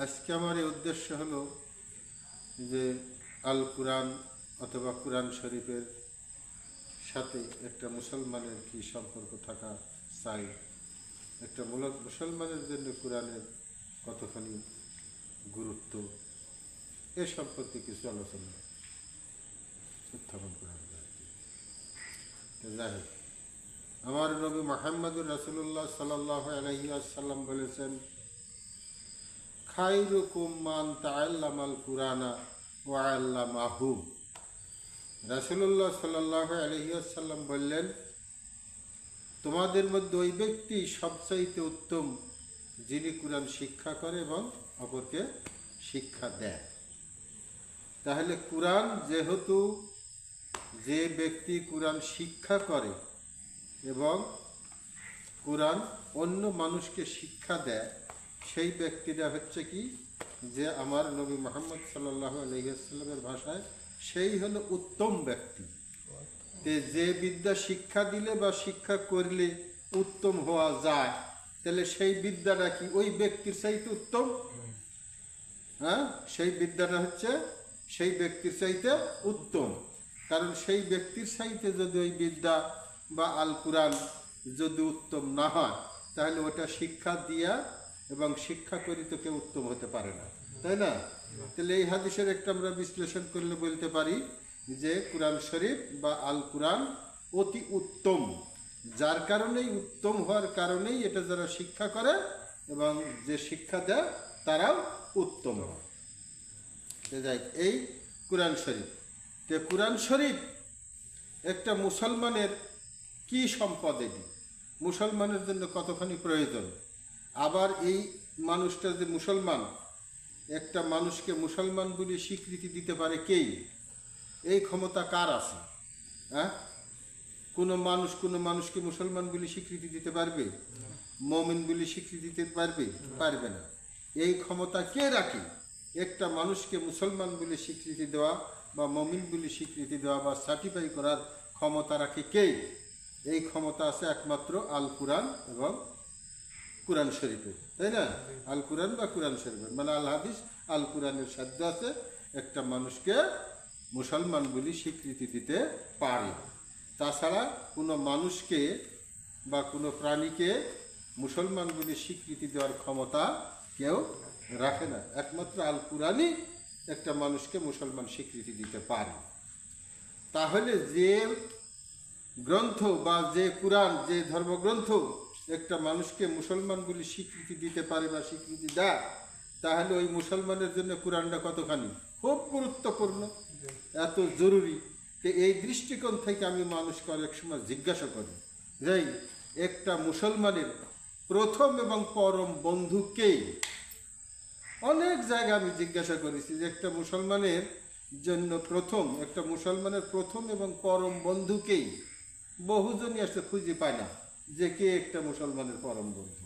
আজকে আমার এই উদ্দেশ্য হলো যে আল কোরআন অথবা কোরআন শরীফের সাথে একটা মুসলমানের কি সম্পর্ক থাকা চাই একটা মূলত মুসলমানের জন্য কোরআনের কতখানি গুরুত্ব এ সম্পর্কে কিছু আলোচনা উত্থাপন করা। যাই আমার নবী মাহমুদুর রাসুল্লাহ সাল্লাহ আলহিয়াসাল্লাম বলেছেন খাইরুকুম মান সাল্লাল্লাহু আলাইহি ওয়াসাল্লাম বললেন, তোমাদের মধ্যে ওই ব্যক্তি সবচাইতে উত্তম যিনি কোরআন শিক্ষা করে এবং অপরকে শিক্ষা দেয়। তাহলে কোরআন যেহেতু যে ব্যক্তি কোরআন শিক্ষা করে এবং কোরআন অন্য মানুষকে শিক্ষা দেয় সেই ব্যক্তিটা হচ্ছে কি? যে আমার নবী মোহাম্মদ সাল্লাহ ভাষায় সেই হলো উত্তম ব্যক্তি। যে বিদ্যা শিক্ষা দিলে বা শিক্ষা করলে উত্তম হওয়া যায়, তাহলে সেই বিদ্যাটা কি ওই ব্যক্তির চাইতে উত্তম? হ্যাঁ? সেই বিদ্যাটা হচ্ছে সেই ব্যক্তির চাইতে উত্তম। কারণ সেই ব্যক্তির চাইতে যদি ওই বিদ্যা বা আল কোরআন যদি উত্তম না হয়, তাহলে ওটা শিক্ষা দিয়া এবং শিক্ষা করি তো কেউ উত্তম হতে পারে না। তাই না? তাহলে এই হাদিসের একটা আমরা বিশ্লেষণ করলে বলতে পারি যে কোরআন শরীফ বা আল কোরআন অতি উত্তম। যার কারণেই উত্তম হওয়ার কারণেই এটা যারা শিক্ষা করে এবং যে শিক্ষা দেয়, তারাও উত্তম হয়। যাই এই কোরআন শরীফ। তো কোরআন শরীফ একটা মুসলমানের কি সম্পদ এটি? মুসলমানের জন্য কতখানি প্রয়োজন? আবার এই মানুষটা যে মুসলমান, একটা মানুষকে মুসলমান বলে স্বীকৃতি দিতে পারে কেই এই ক্ষমতা কার আছে? হ্যাঁ? কোনো মানুষ কোনো মানুষকে মুসলমান বলে স্বীকৃতি দিতে পারবে? মমিন বলে স্বীকৃতি দিতে পারবে? পারবে না। এই ক্ষমতা কে রাখে? একটা মানুষকে মুসলমান বলে স্বীকৃতি দেওয়া বা মমিন বলে স্বীকৃতি দেওয়া বা সার্টিফাই করার ক্ষমতা রাখে কে? এই ক্ষমতা আছে একমাত্র আল কুরআন এবং কোরআন শরীফের তাই না? আল কোরআন বা কোরআন শরীফের মানে আল হাদিস আল কোরআনের সাধ্য আছে একটা মানুষকে মুসলমান বলে স্বীকৃতি দিতে পারে। তাছাড়া কোনো মানুষকে বা কোনো প্রাণীকে মুসলমান বলে স্বীকৃতি দেওয়ার ক্ষমতা কেউ রাখে না। একমাত্র আল কোরআনই একটা মানুষকে মুসলমান স্বীকৃতি দিতে পারে। তাহলে যে গ্রন্থ বা যে কোরআন, যে ধর্মগ্রন্থ একটা মানুষকে মুসলমান বলে স্বীকৃতি দিতে পারে বা স্বীকৃতি দেয়, তাহলে ওই মুসলমানের জন্য কোরআনটা কতখানি? খুব গুরুত্বপূর্ণ। এত জরুরি তো এই দৃষ্টিকোণ থেকে আমি মানুষকে অনেক সময় জিজ্ঞাসা করি যাই একটা মুসলমানের প্রথম এবং পরম বন্ধুকে অনেক জায়গায় আমি জিজ্ঞাসা করেছি যে একটা মুসলমানের জন্য প্রথম, একটা মুসলমানের প্রথম এবং পরম বন্ধুকেই বহুজনই আসলে খুঁজে পায় না। যে কে একটা মুসলমানের পরম বন্ধু।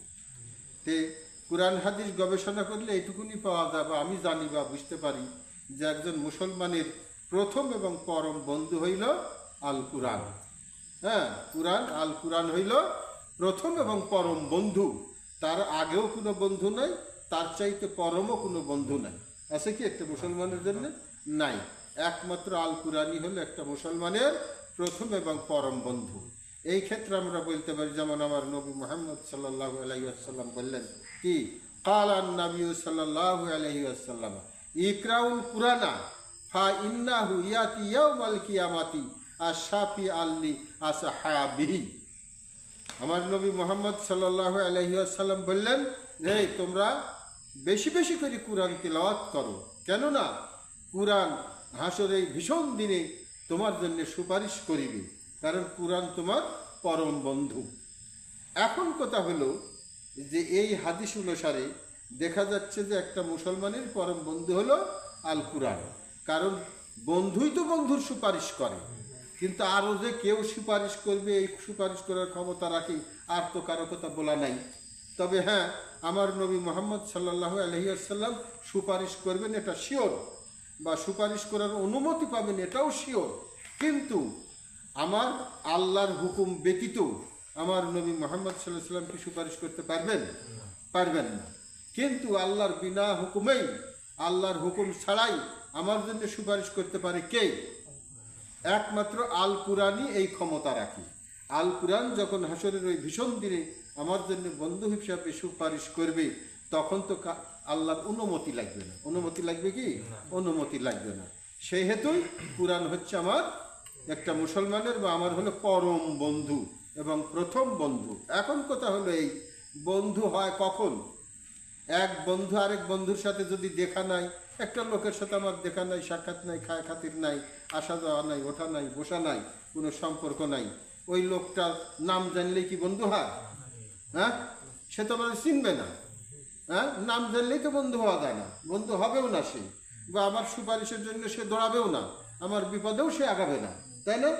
তে কোরআন, হাদিস গবেষণা করলে এটুকুনি পাওয়া যায় বা আমি জানি বা বুঝতে পারি যে একজন মুসলমানের প্রথম এবং পরম বন্ধু হইল আল কুরআন হ্যাঁ কুরআন আল কুরআন হইল প্রথম এবং পরম বন্ধু। তার আগেও কোনো বন্ধু নাই, তার চাইতে পরমও কোনো বন্ধু নাই। আছে কি একটা মুসলমানের জন্য? নাই। একমাত্র আল কুরআনই হলো একটা মুসলমানের প্রথম এবং পরম বন্ধু। এই ক্ষেত্রে আমরা বলতে পারি, যেমন আমার নবী মোহাম্মদ সাল্লাহ আলাইসাল্লাম বললেন কি? কাল নবী সাল্লাহ আলহিউসাল্লাম ইকরাউল কুরানা ফা ইন্নাহু ইয়াতি ইয়াউমাল আশাফি আল্লি আসহাবিহি। আমার নবী মোহাম্মদ সাল্লাহ আলহিউসাল্লাম বললেন যে তোমরা বেশি বেশি করে কোরআন তিলাওয়াত করো। কেননা কোরআন হাসর এই ভীষণ দিনে তোমার জন্য সুপারিশ করিবে। কারণ কোরআন তোমার পরম বন্ধু। এখন কথা হলো যে এই হাদিস অনুসারে দেখা যাচ্ছে যে একটা মুসলমানের পরম বন্ধু হলো আল কুরআন কারণ বন্ধুই তো বন্ধুর সুপারিশ করে। কিন্তু আরও যে কেউ সুপারিশ করবে, এই সুপারিশ করার ক্ষমতা রাখি, আর তো কারও কথা বলা নাই। তবে হ্যাঁ আমার নবী মোহাম্মদ সাল্লাহ আলহিয়াসাল্লাম সুপারিশ করবেন এটা শিওর, বা সুপারিশ করার অনুমতি পাবেন এটাও শিওর। কিন্তু আমার আল্লাহর হুকুম ব্যতীত আমার নবী মোহাম্মদ সাল্লাহ সাল্লাম কি সুপারিশ করতে পারবেন? পারবেন না। কিন্তু আল্লাহর বিনা হুকুমেই আল্লাহর হুকুম ছাড়াই আমার জন্য সুপারিশ করতে পারে কে? একমাত্র আল কুরআনই এই ক্ষমতা রাখে। আল কুরআন যখন হাসরের ওই ভীষণ দিনে আমার জন্য বন্ধু হিসাবে সুপারিশ করবে তখন তো আল্লাহর অনুমতি লাগবে না। অনুমতি লাগবে কি? অনুমতি লাগবে না। সেই হেতুই কুরআন হচ্ছে আমার একটা মুসলমানের বা আমার হলো পরম বন্ধু এবং প্রথম বন্ধু। এখন কথা হলো এই বন্ধু হয় কখন? এক বন্ধু আরেক বন্ধুর সাথে যদি দেখা নাই, একটা লোকের সাথে আমার দেখা নাই, সাক্ষাৎ নাই, খায় খাতির নাই, আসা যাওয়া নাই, ওঠা নাই, বসা নাই, কোনো সম্পর্ক নাই, ওই লোকটার নাম জানলেই কি বন্ধু হয়? হ্যাঁ? সে তো আমার চিনবে না। হ্যাঁ? নাম জানলেই তো বন্ধু হওয়া যায় না। বন্ধু হবেও না সে। বা আমার সুপারিশের জন্য সে দৌড়াবেও না। আমার বিপদেও সে আগাবে না। তাই না?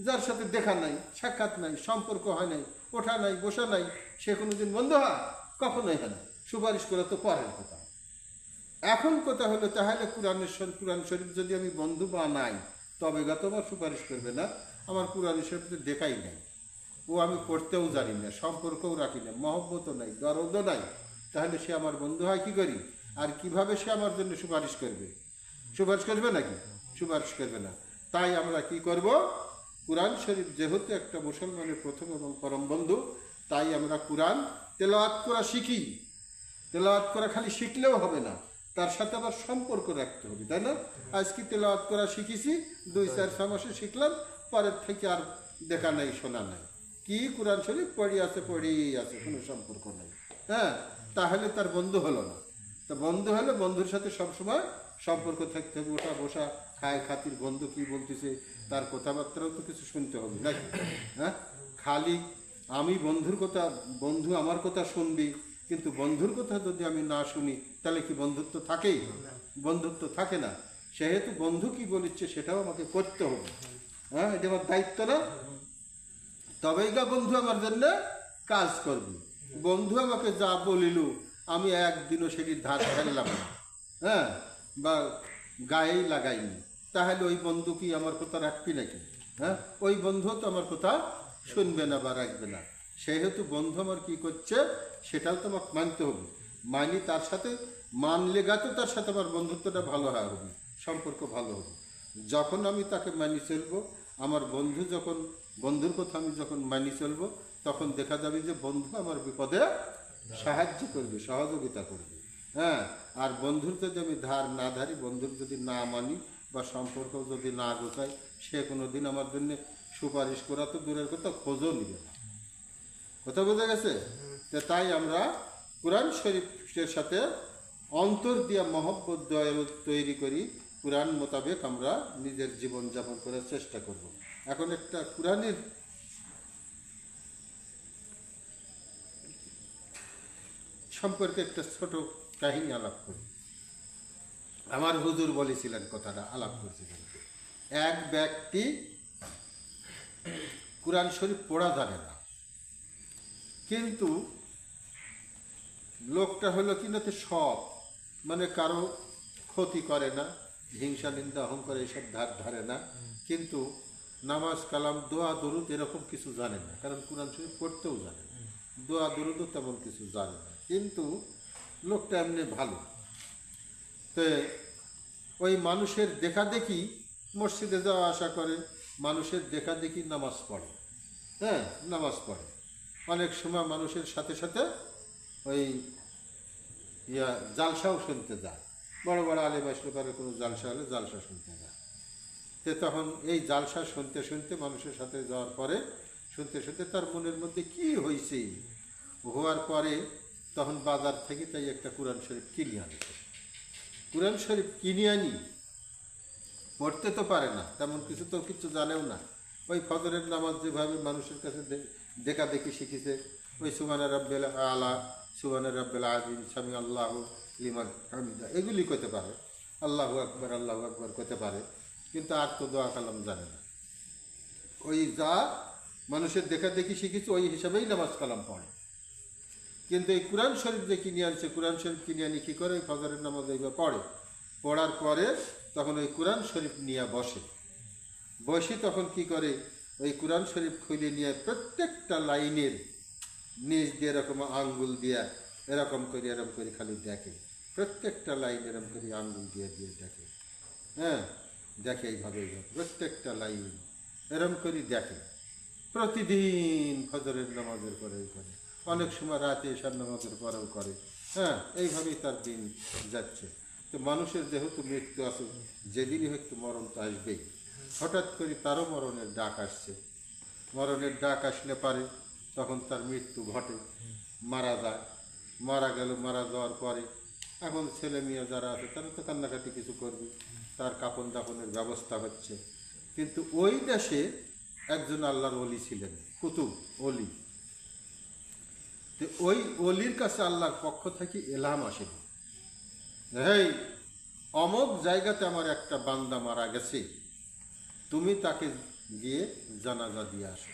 যার সাথে দেখা নাই, সাক্ষাৎ নাই, সম্পর্ক হয় নাই, ওঠা নাই, বসা নাই, সে কোনোদিন বন্ধু হয়? কখনোই হয় না। সুপারিশ করে তো পরের কথা। এখন কথা হলো, তাহলে কোরআনের কোরআন শরীফ যদি আমি বন্ধু বানাই তবে গা তোমার সুপারিশ করবে না। আমার কোরআন শরীফ দেখাই নাই। ও আমি পড়তেও জানি না, সম্পর্কও রাখি না, মহব্বতও নাই, দরদও নাই। তাহলে সে আমার বন্ধু হয় কি করি? আর কীভাবে সে আমার জন্য সুপারিশ করবে? সুপারিশ করবে নাকি? সুপারিশ করবে না। তাই আমরা কি করব? কোরআন শরীফ যেহেতু একটা মুসলমানের প্রথম এবং পরম বন্ধু, তাই আমরা কোরআন তেলাওয়াত করা শিখি। তেলাওয়াত করা খালি শিখলেও হবে না, তার সাথে আবার সম্পর্ক রাখতে হবে, তাই না? আজকে তেলাওয়াত করা শিখেছি, দুই চার ছ মাসে শিখলাম, পরের থেকে আর দেখা নাই, শোনা নাই। কি কোরআন শরীফ? পড়ি আছে পড়েই আছে, কোনো সম্পর্ক নাই। হ্যাঁ তাহলে তার বন্ধু হলো না। তা বন্ধু হলে বন্ধুর সাথে সবসময় সম্পর্ক থাকতে হবে ওঠা বসা খায়, খাতির বন্ধু কি বলতেছে, তার কথাবার্তাও তো কিছু শুনতে হবে। নাকি? হ্যাঁ? খালি আমি বন্ধুর কথা, বন্ধু আমার কথা শুনবি, কিন্তু বন্ধুর কথা যদি আমি না শুনি, তাহলে কি বন্ধুত্ব থাকেই? বন্ধুত্ব থাকে না। সেহেতু বন্ধু কি বলিচ্ছে সেটাও আমাকে করতে হবে। হ্যাঁ এটা আমার দায়িত্ব না। তবেই গা বন্ধু আমার জন্য কাজ করবে। বন্ধু আমাকে যা বলিল, আমি একদিনও সেটির ধার ফেললাম না। হ্যাঁ? বা গায়েই লাগাইনি। তাহলে ওই বন্ধু কি আমার কথা রাখবি নাকি? হ্যাঁ? ওই বন্ধু তো আমার কথা শুনবে না বা রাখবে না। সেহেতু বন্ধু আমার কি করছে, সেটাও তো আমাকে মানতে হবে। মানি তার সাথে, মানলে গাতে তার সাথে আমার বন্ধুত্বটা ভালো হয় হবে, সম্পর্ক ভালো হবে। যখন আমি তাকে মানি চলবো, আমার বন্ধু যখন, বন্ধুর কথা আমি যখন মানি চলবো, তখন দেখা যাবে যে বন্ধু আমার বিপদে সাহায্য করবে, সহযোগিতা করবে। হ্যাঁ? আর বন্ধুর যদি আমি ধার না ধারি, বন্ধুর যদি না মানি বা সম্পর্ক যদি না গোছাই সে কোনো দিন আমার জন্য সুপারিশ করা তো দূরের কথা, খোঁজও নিবে না। কথা বোঝা গেছে? তাই আমরা কোরআন শরীফের সাথে অন্তর দিয়া মহব্বত তৈরি করি, কোরআন মোতাবেক আমরা নিজের জীবন যাপন করার চেষ্টা করব। এখন একটা কোরআনের সম্পর্কে একটা ছোট কাহিনী আলাপ করি। আমার হুজুর বলেছিলেন কথাটা, আলাপ করছিলেন। এক ব্যক্তি কোরআন শরীফ পড়া জানে না। কিন্তু লোকটা হলো কিনাতে সৎ। মানে কারও ক্ষতি করে না, হিংসা, নিন্দা, অহংকার এইসব ধার ধারে না। কিন্তু নামাজ, কালাম, দোয়া, দরুদ এরকম কিছু জানে না। কারণ কোরআন শরীফ পড়তেও জানে না। দোয়া, দরুদও তেমন কিছু জানে না। কিন্তু লোকটা এমনি ভালো। তো ওই মানুষের দেখা দেখি মসজিদে যাওয়া আসা করে, মানুষের দেখা দেখি নামাজ পড়ে। হ্যাঁ নামাজ পড়ে। অনেক সময় মানুষের সাথে সাথে ওই ইয়া জালসাও শুনতে যায়। বড় বড় আলিম আসলে পরে কোনো জালসা হলে জালসা শুনতে যায়। তো তখন এই জালসা শুনতে শুনতে মানুষের সাথে যাওয়ার পরে শুনতে শুনতে তার মনের মধ্যে কি হয়েছে হওয়ার পরে তখন বাজার থেকে তাই একটা কোরআন শরীফ কিনে আনছে। কোরআন শরীফ কিনে আনি, পড়তে তো পারে না, তেমন কিছু তো কিছু জানেও না। ওই ফজরের নামাজ যেভাবে মানুষের কাছে দেখা দেখি শিখেছে, ওই সুবানা রাব্বেল আলা সুবানা রাব্বেল আজিম স্বামী আল্লাহ লিমান হামিদা, এগুলি করতে পারে। আল্লাহ আকবর আল্লাহ আকবর করতে পারে, কিন্তু আর তো দোয়া কালাম জানে না। ওই যা মানুষের দেখা দেখি শিখেছে, ওই হিসাবেই নামাজ কালাম পড়ে। কিন্তু এই কোরআন শরীফ যে কিনে আনছে, কোরআন শরীফ কিনে আনি কী করে? ওই ফজরের নামাজ এইভাবে পড়ে। পড়ার পরে তখন ওই কোরআন শরীফ নিয়ে বসে। বসে তখন কি করে? ওই কোরআন শরীফ খুলে নিয়ে প্রত্যেকটা লাইনের নিজ দিয়ে এরকম আঙ্গুল দিয়া এরকম করে এরকম করে খালি দেখে। প্রত্যেকটা লাইন এরকম করে আঙ্গুল দিয়ে দিয়ে দেখে। হ্যাঁ? দেখে এইভাবে এইভাবে। প্রত্যেকটা লাইন এরকম করে দেখে। প্রতিদিন ফজরের নামাজের পরেও করে। অনেক সময় রাতে এসার নামাজের পরেও করে। হ্যাঁ এইভাবেই তার দিন যাচ্ছে। তো মানুষের যেহেতু মৃত্যু আছে, যেদিনই হয়তো মরণ তো আসবেই। হঠাৎ করে তারও মরণের ডাক আসছে। মরণের ডাক আসলে পারে, তখন তার মৃত্যু ঘটে, মারা যায়। মারা গেল, মারা যাওয়ার পরে এখন ছেলে মেয়ে যারা আছে, তারা তো কান্নাকাটি কিছু করবে। তার কাপন দাপনের ব্যবস্থা হচ্ছে। কিন্তু ওই দেশে একজন আল্লাহর অলি ছিলেন, কুতুব অলি তো ওই অলির কাছে আল্লাহর পক্ষ থেকে এলাম আসেন হেই অমক জায়গাতে আমার একটা বান্দা মারা গেছে। তুমি তাকে গিয়ে জানাজা দিয়ে আসো।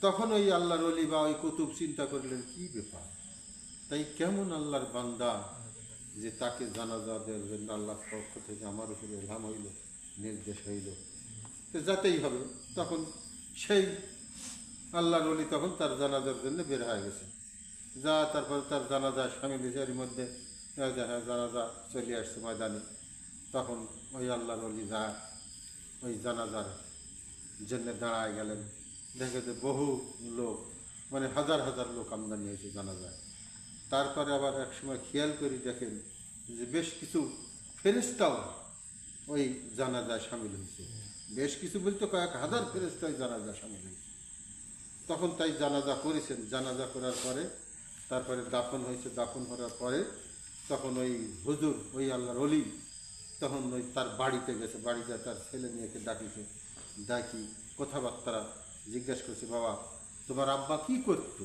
তখন ওই আল্লাহর অলি বা ওই কুতুব চিন্তা করলেন, কি ব্যাপার? তাই কেমন আল্লাহর বান্দা যে তাকে জানাজা দেওয়ার জন্য আল্লাহর পক্ষ থেকে আমার উপরে এলাম হইল, নির্দেশ হইল। তো যাতেই হবে, তখন সেই আল্লাহর অলি তখন তার জানাজার জন্য বের হয়ে গেছে। যা তারপর তার জানাজা স্বামী নিজের মধ্যে জানাজা চলে আসছে ময়দানে, তখন ওই আল্লাহর অলি যা, ওই জানাজার জন্য দাঁড়ায় গেলেন। দেখে যে বহু লোক মানে হাজার হাজার লোক আমদানি হয়েছে জানাজায়। তারপরে আবার এক সময় খেয়াল করে দেখেন যে বেশ কিছু ফেরিস্তাও ওই জানাজায় সামিল হয়েছে। বেশ কিছু বলতে কয়েক হাজার ফেরিস্তা ওই জানাজায় সামিল হয়েছে। তখন তাই জানাজা করেছেন। জানাজা করার পরে, তারপরে দাফন হয়েছে, দাফন করার পরে তখন ওই হুজুর, ওই আল্লাহর অলি তখন ওই তার বাড়িতে গেছে। বাড়িতে তার ছেলে মেয়েকে ডাকিছে। ডাকি, কথাবার্তা জিজ্ঞেস করছে, বাবা, তোমার আব্বা কি করতো?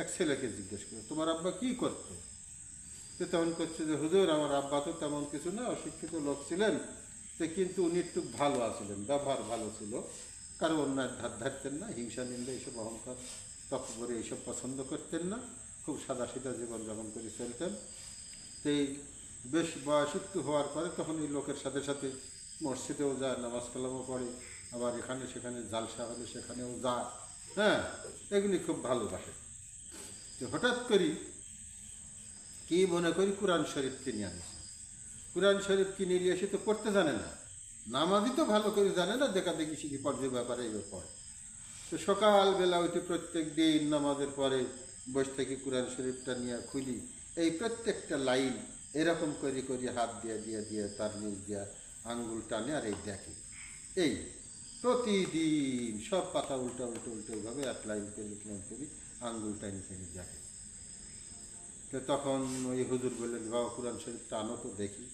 এক ছেলেকে জিজ্ঞেস করে, তোমার আব্বা কি করতো? তো তখন করছে যে, হুজুর, আমার আব্বা তো তেমন কিছু না, অশিক্ষিত লোক ছিলেন কিন্তু উনি একটু ভালো আছিলেন, ব্যবহার ভালো ছিল। কারও অন্যায় ধার ধারতেন না, হিংসা নিন্দা এইসব অহংকার তখন করে এইসব পছন্দ করতেন না, খুব সাদা সিধা জীবনযাপন করে চলতেন। তো এই বেশ বয়স একটু হওয়ার পরে তখন এই লোকের সাথে সাথে মসজিদেও যায়, নামাজ কালামও পড়ে, আবার এখানে সেখানে জালসা হলে সেখানেও যায়। হ্যাঁ এগুলি খুব ভালোবাসে। তো হঠাৎ করি কি মনে করি, কোরআন শরীফ কিনে আনছে। কোরআন শরীফ কিনে নিয়ে এসে তো পড়তে জানে না। নামাজই তো ভালো করে জানে না দেখা দেখি শিখি পর্যায়ে ব্যাপারে পড়ে তো সকালবেলা উঠে প্রত্যেক দিন নামাজের পরে বসে থেকে কোরআন শরীফটা নিয়ে খুলি। এই প্রত্যেকটা লাইন এরকম করে করে হাত দিয়ে দিয়ে দিয়ে, তার নিজ দিয়া আঙ্গুল টানে আর এই দেখে। এই প্রতিদিন সব পাতা উল্টা, উল্টো উল্টো ভাবে এক লাইন করে, এক লাইন করি আঙ্গুল টানি টানি দেখে। তো তখন ওই হুজুর বললেন, বাবা, কোরআন শরীফটা আনো তো দেখি।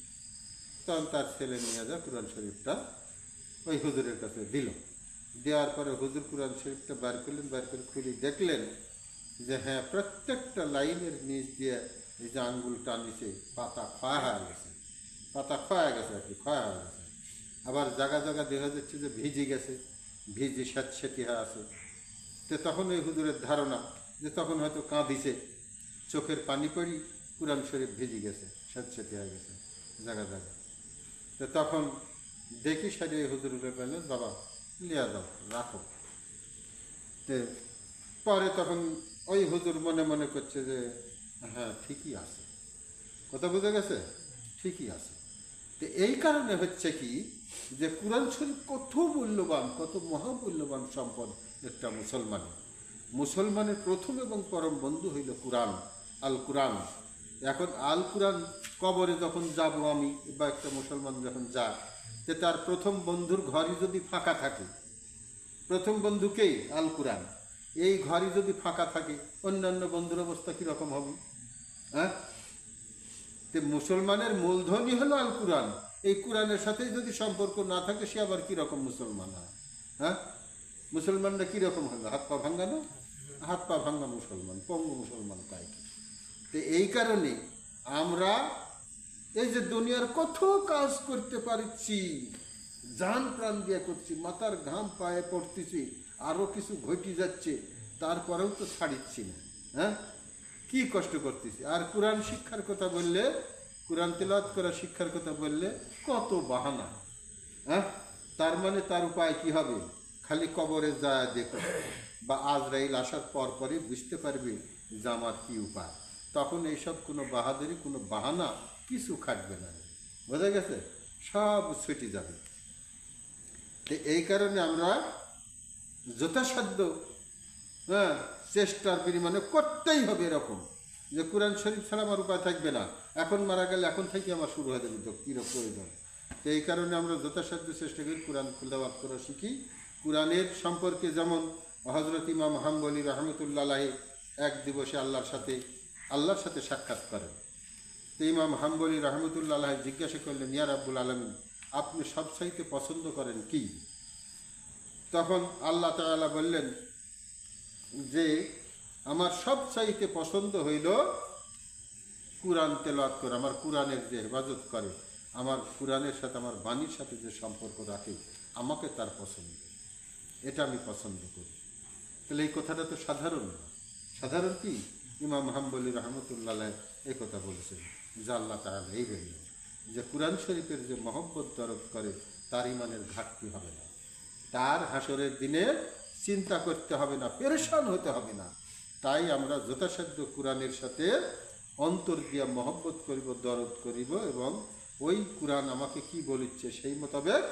তখন তার ছেলে নিয়ে যা কোরআন শরীফটা। ওই হুজুরের কাছে দিল। দেওয়ার পরে হুজুর কোরআন শরীফটা বার করলেন, বার করে খুলে দেখলেন যে হ্যাঁ প্রত্যেকটা লাইনের নিচ দিয়ে এই যে আঙ্গুল টানিছে পাতা ক্ষয় হয়ে গেছে। পাতা ক্ষয় গেছে আর কি, ক্ষয় হয়ে গেছে। আবার জায়গা জায়গা দেখা যাচ্ছে যে ভিজে গেছে, ভিজে স্যাঁতস্যাঁতি হয়ে আছে। তো তখন ওই হুজুরের ধারণা যে তখন হয়তো কাঁদিছে। চোখের পানি পড়ি কোরআন শরীফ ভিজে গেছে, স্যাঁতস্যাঁতে হয়ে গেছে জায়গা জায়গা তো তখন দেখি সারি ওই হুজুরকে বললেন, বাবা লিয়া দাও রাখো। পরে তখন ওই হুজুর মনে মনে করছে যে হ্যাঁ ঠিকই আছে। কথা বুঝে গেছে? ঠিকই আছে। তো এই কারণে হচ্ছে কি যে কোরআন শরীফ কত মূল্যবান, কত মহামূল্যবান সম্পদ একটা মুসলমানের। মুসলমানের প্রথম এবং পরম বন্ধু হইল কোরআন আল কোরআন এখন আল কোরআন কবরে যখন যাব আমি, বা একটা মুসলমান যখন যায়, যে তার প্রথম বন্ধুর ঘরই যদি ফাঁকা থাকে, প্রথম বন্ধুকেই আল কোরআন এই ঘরই যদি ফাঁকা থাকে, অন্যান্য বন্ধুর অবস্থা কীরকম হবে? হ্যাঁ? তে মুসলমানের মূলধনই হলো আল কোরআন এই কোরআনের সাথেই যদি সম্পর্ক না থাকে, সে আবার কীরকম মুসলমান হয়? হ্যাঁ? মুসলমানরা কীরকম হলো? হাত পা ভাঙ্গানো হাত পা ভাঙ্গা মুসলমান, পঙ্গু মুসলমান তাই তো এই কারণে আমরা এই যে দুনিয়ার কত কাজ করতে পারছি জান প্রাণ দিয়ে করছি, মাথার ঘাম পায়ে পড়তেছি আরও কিছু ঘটি যাচ্ছে, তারপরেও তো ছাড়িচ্ছি না হ্যাঁ? কি কষ্ট করতেছি? আর কোরআন শিক্ষার কথা বললে, কোরআন তেলাওয়াত করা শিক্ষার কথা বললে কত বাহানা হ্যাঁ? তার মানে তার উপায় কি হবে? খালি কবরে যায় দেখো, বা আজরাইল আসার পর পরই বুঝতে পারবে যে আমার কি উপায়। তখন এইসব কোনো বাহাদুরি, কোনো বাহানা কিছু খাটবে না। বোঝা গেছে? সব ছুটি যাবে। তো এই কারণে আমরা যথাসাধ্য হ্যাঁ চেষ্টার পরিমাণে করতেই হবে এরকম। যে কোরআন শরীফ ছাড়া আমার উপায় থাকবে না। এখন মারা গেলে এখন থেকে আমার শুরু হয়ে যাবে কীরকম প্রয়োজন। তো এই কারণে আমরা যথাসাধ্য চেষ্টা করি কোরআন খুলদাবাদ করা শিখি। কোরআনের সম্পর্কে যেমন হজরত ইমাম হাম্বলি রহমতুল্লাহ এক দিবসে আল্লাহর সাথে আল্লাহর সাথে সাক্ষাৎ করেন। তো ইমাম হাম্বলি রহমতুল্লাহ জিজ্ঞাসা করলেন, ইয়া রাব্বুল আলমিন, আপনি সবচাইতে পছন্দ করেন কি? তখন আল্লাহ তাআলা বললেন যে, আমার সবচাইতে পছন্দ হইল কোরআন তেলাওয়াত করে, আমার কোরআনের যে হেফাজত করে, আমার কোরআনের সাথে, আমার বাণীর সাথে যে সম্পর্ক রাখে, আমাকে তার পছন্দ। এটা আমি পছন্দ করি। তাহলে এই কথাটা তো সাধারণ না। সাধারণ কি? ইমাম হাম্বলি রহমতুল্লাহ এই কথা বলেছেন যে আল্লাহ তাআলা এই বললেন যে কোরআন শরীফের যে মহব্বত দরদ করে, তার ইমানের ঘাটতি হবে না। তার হাসরের দিনে চিন্তা করতে হবে না, পেরেশান হতে হবে না। তাই আমরা যথাসাধ্য কোরআনের সাথে অন্তর দিয়া মহব্বত করিব, দরদ করিব এবং ওই কোরআন আমাকে কি বলিচ্ছে সেই মোতাবেক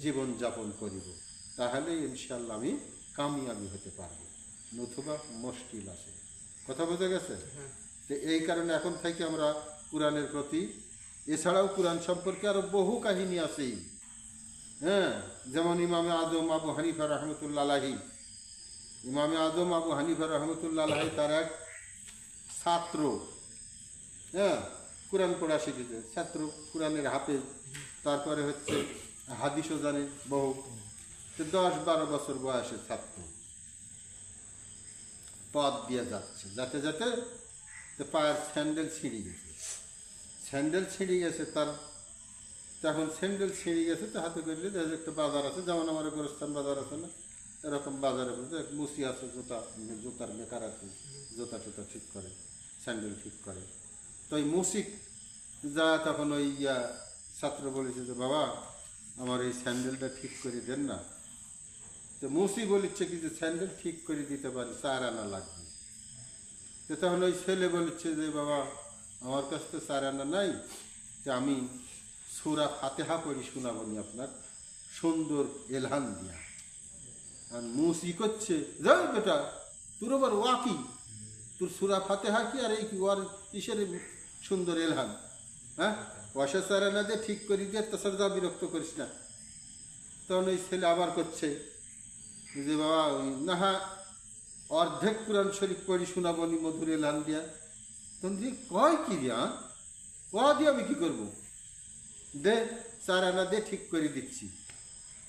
জীবন যাপন করিব। তাহলে ইনশাল্লাহ আমি কামিয়াবি হতে পারব। নতুবা মুশকিল আছে। কথা বোঝা গেছে? তো এই কারণে এখন থেকে আমরা কোরআনের প্রতি এছাড়াও কোরআন সম্পর্কে আরও বহু কাহিনী আছেই হ্যাঁ যেমন ইমামে আজম আবু হানিফা রহমতুল্লাহি ইমামে আজম আবু হানিফা রহমতুল্লাহ তার এক ছাত্র। হ্যাঁ কোরআন পড়া শিখেছে ছাত্র কোরআনের হাফেজ। তারপরে হচ্ছে হাদিসও জানে বহু। দশ বারো বছর বয়সের ছাত্র। পথ দিয়ে যাচ্ছে। যাতে যাতে পায়ের স্যান্ডেল ছিঁড়ে গেছে। স্যান্ডেল ছিঁড়ে গেছে তার তখন স্যান্ডেল ছিঁড়ে গেছে তো হাতে করলে দেখা একটা বাজার আছে, যেমন আমার গোরস্থান বাজার আছে না, এরকম বাজারে বলতে মুসি আছে, জুতা, জুতার মেকার আছে, জুতা টুতা ঠিক করে, স্যান্ডেল ঠিক করে। তো ওই মুসিক যা তখন ওই ছাত্র বলেছে যে, বাবা, আমার এই স্যান্ডেলটা ঠিক করে দেন না। তো মুসি বলিচ্ছে কি যে স্যান্ডেল ঠিক করে দিতে পারি চার আনা লাগবে। তো তখন ওই ছেলে বলেছে যে, বাবা, আমার কাছে তো চার আনা নাই, যে আমি সুরা ফাতেহা পড়ি শোনাবনি আপনার, সুন্দর এলহান দিয়া। আর মুসি করছে যাই বেটা, তোর আবার ওয়াকি তোর সুরা ফাতেহা কি আর এই কি ওয়ার কিসের সুন্দর এলহান হ্যাঁ? পয়সা চারা না যে ঠিক করি দিয়ে তাছাড়া যা বিরক্ত করিস না। তখন ওই ছেলে আবার করছে যে বাবা ওই না হ্যাঁ অর্ধেক কোরআন শরীফ পড়ি শোনাবনি মধুর এলহান দিয়া। তখন দিয়ে কয় কি দিয়া ক দিয়ে আমি কি করব? দে, চার আনা দে, ঠিক করে দিচ্ছি।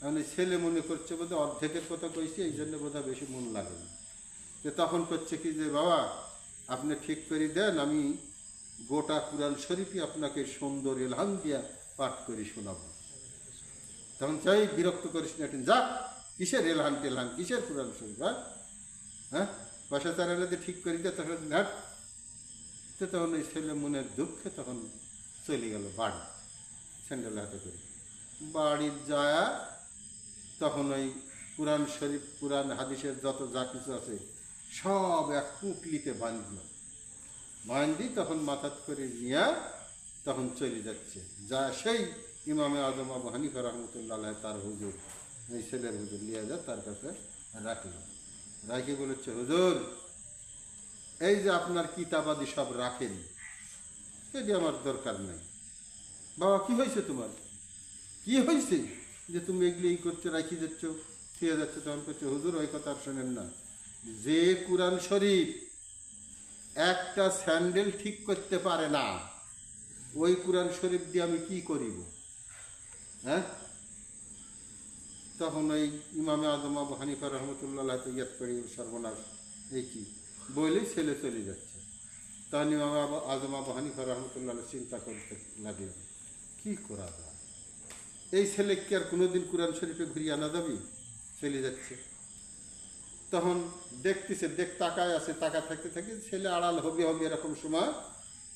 মানে ছেলে মনে করছে বোধহয় অর্ধেকের কথা কইছি, এই জন্য বোধহয় বেশি মন লাগে তো তখন করছে কি যে, বাবা, আপনি ঠিক করে দেন, আমি গোটা কোরআন শরীফই আপনাকে সুন্দর এলহাম দিয়া পাঠ করে শোনাবো। তখন চাই, বিরক্ত করিস না যা। কিসের এলহান টেলহান কিসের কোরআন শরীফ হ্যাঁ? হ্যাঁ? পয়সা চালালে যে ঠিক করি দে তখন ঘাট। তো তখন ওই ছেলে মনের দুঃখে তখন চলে গেল বাড়ি, স্যান্ডেল হাতে করে। বাড়ি যায় তখন ওই কোরআন শরীফ, কোরআন হাদিসের যত যা কিছু আছে, সব এক পুকলিতে বাঁধল। বাঁধি তখন মাথাত করে নিয়ে তখন চলে যাচ্ছে। যা সেই ইমামে আজম আবু হানিফা রহমতুল্লাহ তার হুজুর। এই ছেলের হুজুর লিয়ে যা তার কাছে রাখল রাখি বলেছে হুজুর, এই যে আপনার কিতাবাদি সব রাখেন, এটি আমার দরকার নেই। বাবা, কি হয়েছে তোমার? কি হয়েছে যে তুমি এগুলি এই করছ রাখি যাচ্ছ ফিরে যাচ্ছ, তখন করছ হুজুর, ওই কথা আর শোনেন না। যে কোরআন শরীফ একটা স্যান্ডেল ঠিক করতে পারে না, ওই কোরআন শরীফ দিয়ে আমি কি করিব? হ্যাঁ? তখন ওই ইমামে আজম আবু হানিফা রহমতুল্লাহ ইয়াদ করি সর্বনাশ এই কি বলেই ছেলে চলে যাচ্ছে। তখন ইমামে আবু আজম আবু হানিফা রহমতুল্লাহ চিন্তা করতে লাগলেন, কি করা যায়? এই ছেলে কি আর কোনোদিন কোরআন শরীফে ঘুরিয়ে আনা যাবে? চলে যাচ্ছে। তখন দেখতেছে, দেখ তাকায় আছে তাকা থাকতে থাকে ছেলে আড়াল হবে হবে এরকম সময়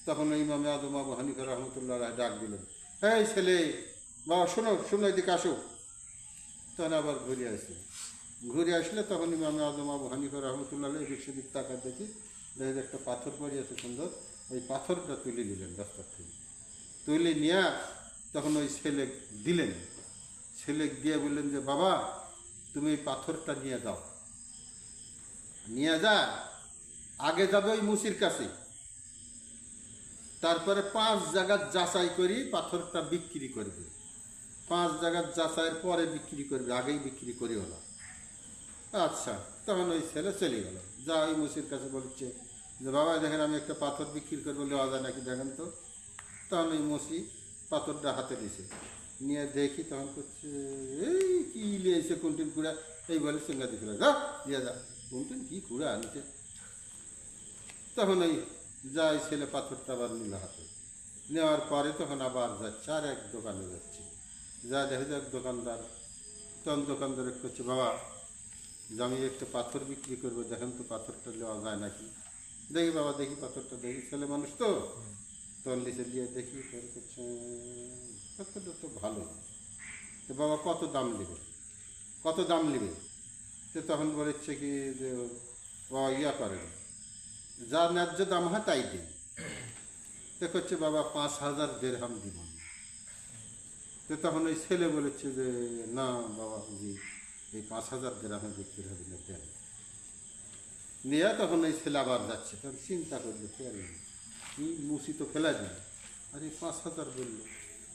তখন ওই ইমামে আদম আবু হানিফা রহমতুল্লাহ ডাক দিলেন, এই ছেলে, বাবা, শোনো শোনো এদিকে আসো। তখন আবার ঘুরে আসে। ঘুরে আসলে তখন ইমামে আদম আবু হানিফা রহমতুল্লাহ এদিক সেদিক তাকা দেখি, দেখে একটা পাথর পড়ে আছে সুন্দর। ওই পাথরটা তুলে নিলেন রাস্তার থেকে। তুলে নিয়ে তখন ওই ছেলে দিলেন। ছেলে দিয়ে বললেন যে, বাবা, তুমি এই পাথরটা নিয়ে যাও। নিয়ে যা, আগে যাবে ওই মুসির কাছে। তারপরে পাঁচ জায়গার যাচাই করি, পাথরটা বিক্রি করবে। পাঁচ জায়গার যাচাইয়ের পরে বিক্রি করবে, আগেই বিক্রি করিও না। আচ্ছা তখন ওই ছেলে চলে গেল। যা ওই মুসির কাছে বলছে যে, বাবা, দেখেন আমি একটা পাথর বিক্রি করব, নেওয়া যায় নাকি দেখেন তো? তখন ওই মসি পাথরটা হাতে দিছে নিয়ে দেখি তখন করছে এই কি লিয়েছে কুন্টিন কুড়া? এই বলে সঙ্গে দিছিল যা, দিয়ে যা। কুন্টিন কি কুড়া আনছে তখন ওই যাই ছেলে পাথরটা আবার নিল হাতে। নেওয়ার পরে তখন আবার যাচ্ছে আর এক দোকানে যাচ্ছে। যা দেখে যাক দোকানদার। তখন দোকানদার করছে, বাবা, যে আমি একটা পাথর বিক্রি করব, দেখেন তো পাথরটা নেওয়া যায় নাকি? দেখি, বাবা, দেখি পাথরটা, দেখি, ছেলে মানুষ তো? লিখে দিয়ে দেখি, তখন করছে, পাথরটা তো ভালো তো বাবা, কত দাম নেবে? কত দাম নেবে? তো তখন বলেছে কি যে, বাবা, ইয়া করেন, যা ন্যায্য দাম হয় তাই দিন। তো করছে, বাবা, পাঁচ হাজার দেড়হাম দিব। তো তখন ওই ছেলে বলেছে যে, না বাবা জি এই পাঁচ হাজার দেড়হামে বিক্রি হবে না, দেন। নিয়ে তখন ওই ছেলে আবার যাচ্ছে, তখন চিন্তা করল কেন কি মুসি তো ফেলা দিল। আরে পাঁচ হাজার বলল।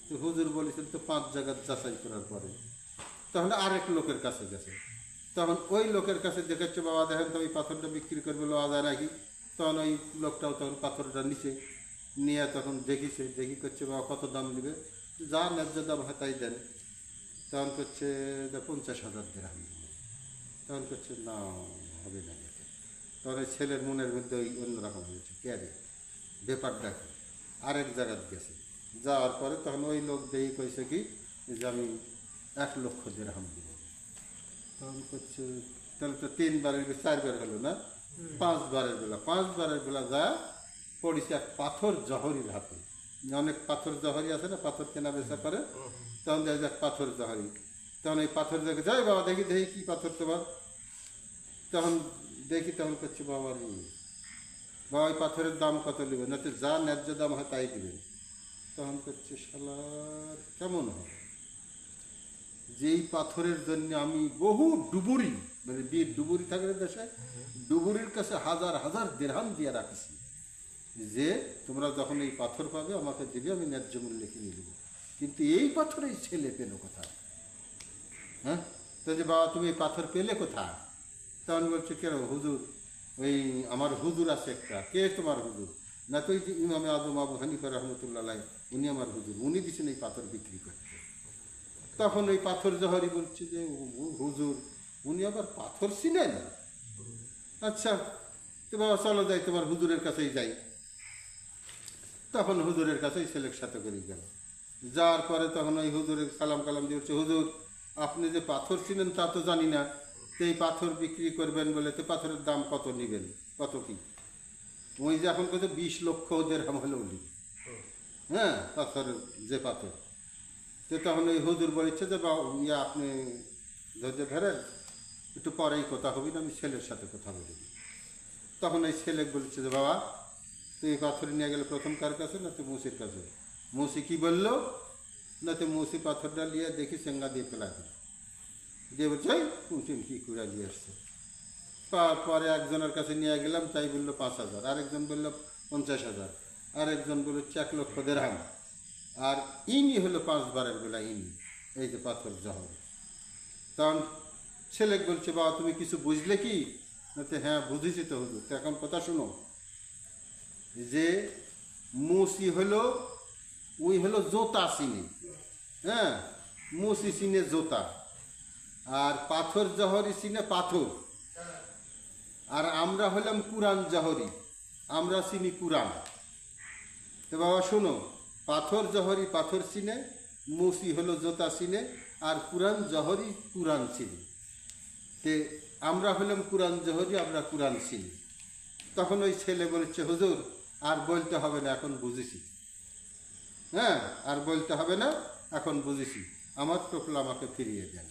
তো হুজুর বলেছেন, তো পাঁচ জায়গার যাচাই করার পরে। তখন আরেক লোকের কাছে গেছে। তখন ওই লোকের কাছে দেখাচ্ছে বাবা, দেখেন তো ওই পাথরটা বিক্রি করবে, লওয়া যায় নাকি? তখন ওই লোকটাও তখন পাথরটা নিচে নিয়ে তখন দেখিছে, দেখি করছে, বাবা, কত দাম নেবে? যা ন্যায্য দাম হয় তাই দেন। তখন করছে পঞ্চাশ হাজার দেড়াম তখন করছে না হবে না। তখন ওই ছেলের মনের মধ্যে ওই অন্যরকম হয়েছে। কে রে? ব্যাপার দেখে আরেক জায়গায় গেছে। যাওয়ার পরে তখন ওই লোক দেখি কইছে কি যে আমি এক লক্ষ দেড়হাম দিব। তখন করছে তাহলে তো তিনবারের চারবার হলো না? পাঁচবারের বেলা। পাঁচবারের বেলা যা পড়েছে এক পাথর জহরির হাতে। অনেক পাথর জহরি আছে না, পাথর কেনা বেচা করে, তখন দেখা যাক পাথর জহরি। তখন এই পাথর দেখে, যাই বাবা, দেখি দেখি কি পাথর তোমার। তখন দেখি তখন করছে, বাবা বাবা ওই পাথরের দাম কত নেবেন না তো যা ন্যায্য দাম হয় তাই দিবেন তখন করছে শালার কেমন হবে যেই পাথরের জন্য আমি বহু ডুবুরি মানে বীর ডুবুরি থাকে না দেশে, ডুবুরির কাছে হাজার হাজার দেড়হাম দিয়ে রাখছি। যে তোমরা যখন এই পাথর পাবে, আমাকে দিবে, আমি ন্যায্য মূল্যে কিনে দেবো। কিন্তু এই পাথর এই ছেলে পেল কোথায়? হ্যাঁ? তো যে বাবা, তুমি এই পাথর পেলে কোথায়? তখন বলছে কেন হুজুর? ওই আমার হুজুর আছে একটা। কে তোমার হুজুর? না, তো যে ইমামে আজম আবু হানিফা রহমতুল্লাহ উনি আমার হুজুর। উনি দিচ্ছেন এই পাথর বিক্রি করতে। তখন ওই পাথর জহরি বলছে যে হুজুর, উনি আবার পাথর চিনেন? আচ্ছা তো বাবা, চলো যাই, তোমার হুজুরের কাছেই যাই। তখন হুজুরের কাছেই ছেলের সাথে করে গেল। যাওয়ার পরে তখন ওই হুজুরের সালাম কালাম দিয়ে হুজুর, আপনি যে পাথর ছিলেন তা তো জানি না। এই পাথর বিক্রি করবেন বলে তো পাথরের দাম কত নেবেন? কত কি? ওই যে এখন কত বিশ লক্ষ ওদের হলো উলি হ্যাঁ পাথরের যে পাথর। তো তখন ওই হুজুর বলেছে যে বা ইয়ে আপনি ধৈর্য ধরেন, একটু পরেই কথা হবে না, আমি ছেলের সাথে কথা বলি। তখন এই ছেলে বলেছে যে, বাবা তুই এই পাথর নিয়ে গেলে প্রথম কার কাছে? না তুই মুসির কাছে? মুসি কি বলল? না তুই মুসি পাথরটা নিয়ে দেখি চেঙ্গা দিয়ে ফেলা দিল দিয়ে বলছে "এই, পুচিন কি করে নিয়ে আসছে? পরে একজনের কাছে নিয়ে গেলাম তাই বলল পাঁচ হাজার। আরেকজন বলল পঞ্চাশ হাজার। আরেকজন বলল এক লক্ষ দেড়হাম। আর ইনি হলো পাঁচবারের বেলা ইনি এই যে পাথর জহর। তখন ছেলে বলছে বাবা তুমি কিছু বুঝলে কি? না তো হ্যাঁ বুঝেছি তো হুজুর। তো এখন কথা শোনো। যে মুসি হলো ওই হলো জোতা চিনি। হ্যাঁ মুসি চিনে জোতা। আর পাথর জহরি চিনে পাথর। আর আমরা হলাম কুরআন জহরি। আমরা চিনি কুরআন। তো বাবা, শোনো, পাথর জহরি পাথর চিনে, মুসি হলো জোতা চিনে, আর কুরআন জহরি কুরআন চিনি। তে আমরা হলাম কুরআন জহরি, আমরা কুরআন চিনি। তখন ওই ছেলে বলেছে, হুজুর আর বলতে হবে না, এখন বুঝেছি। হ্যাঁ আর বলতে হবে না, এখন বুঝেছি। আমার টোপলা আমাকে ফিরিয়ে দেন।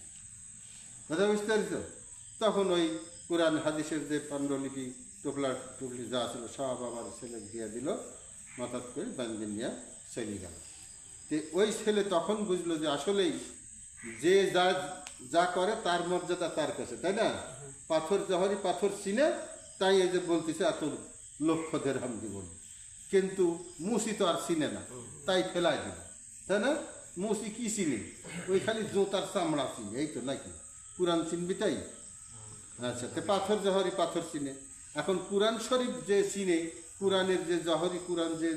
কথা বুঝতে পারছ? তখন ওই কোরআন, হাদিসের যে পাণ্ডুলিপি টোপলা টুপলি যা ছিল, সব আমার ছেলে দিয়ে দিল, মাথাত করে বান্দিন নিয়ে চলে গেল। তো ওই ছেলে তখন বুঝলো যে আসলেই যে যা যা করে তার মর্যাদা তার কাছে, তাই না? পাথর জহরি পাথর চিনে তাই এই যে বলতেছে, এত লক্ষ দেড়হাম জীবন। কিন্তু মুসি তো আর চিনে না। তাই ফেলাই দিল তাই না? মুসি কি চিনি? ওই খালি জোতার চামড়া চিনি, এই তো নাকি? কোরআন চিনবি তাই? আচ্ছা তো পাথর জহরি পাথর চিনে। এখন কোরআন শরীফ যে চিনে, কোরআনের যে জহরি, কোরআন যে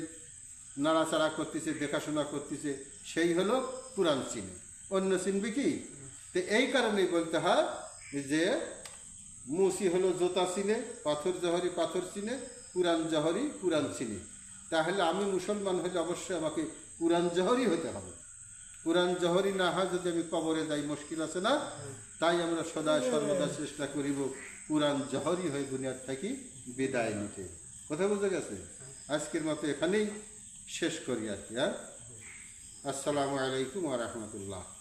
নাড়াচাড়া করতেছে, দেখাশোনা করতেছে, সেই হলো কোরআন চিনে। অন্য চিনবি কি? তো এই কারণেই বলতে হয় যে মুসি হলো জোতা চিনে, পাথর জহরি পাথর চিনে, কোরআন জহরি কোরআন চিনে। তাহলে আমি মুসলমান হলে অবশ্যই আমাকে কোরআন জহরি হতে হবে। কোরআন জহরি না হয় যদি আমি কবরে যাই, মুশকিল আছে না? তাই আমরা সদায় সর্বদা চেষ্টা করিব কোরআন জহরি হয়ে দুনিয়ার থাকি বিদায় নিতে। কথা বুঝে গেছে? আজকের মতো এখানেই শেষ করি আর কি হ্যাঁ? আসসালামু আলাইকুম ওয়া রাহমাতুল্লাহ।